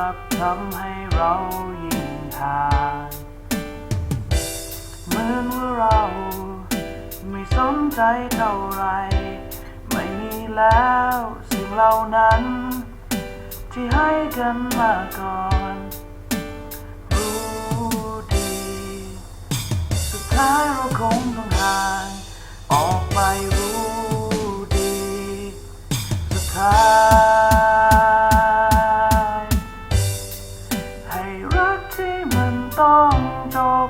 ลับทำให้เรายิ่งห่างเหมือนว่าเรา ไม่สนใจเท่าไร ไม่มีแล้วสิ่งเหล่านั้น ที่ให้กันมาก่อน รู้ดี สุดท้ายเราคง ต้องจบ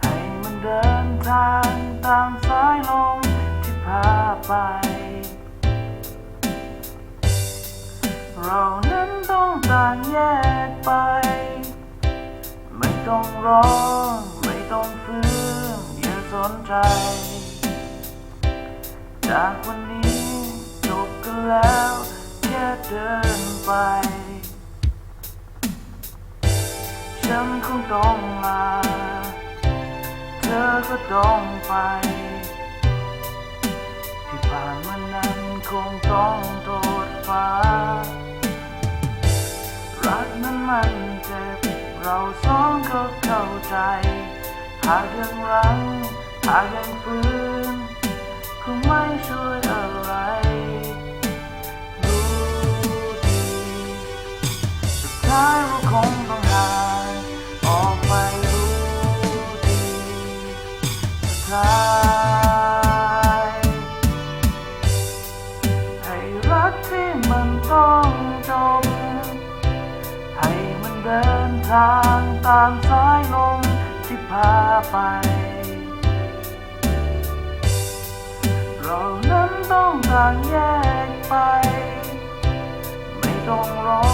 ให้มันเดินทางตามสายลมที่พาไป เรานั้นต้องต่างแยกไป ไม่ต้องร้องไม่ต้องฟื้นอย่าสนใจ จากวันนี้จบกันแล้วแค่เดินไป ฉันคงต้องลาเธอก็ต้องไปที่ผ่านมานั้นคงต้องโทษฟ้า รักนั้นมันเจ็บ เราสองก็เข้าใจ หากยังรังหากยังฟื้นคงไม่ช่วย ทางตามสายลมที่พาไป เรานั้นต้องต่างแยกไป ไม่ต้องรอ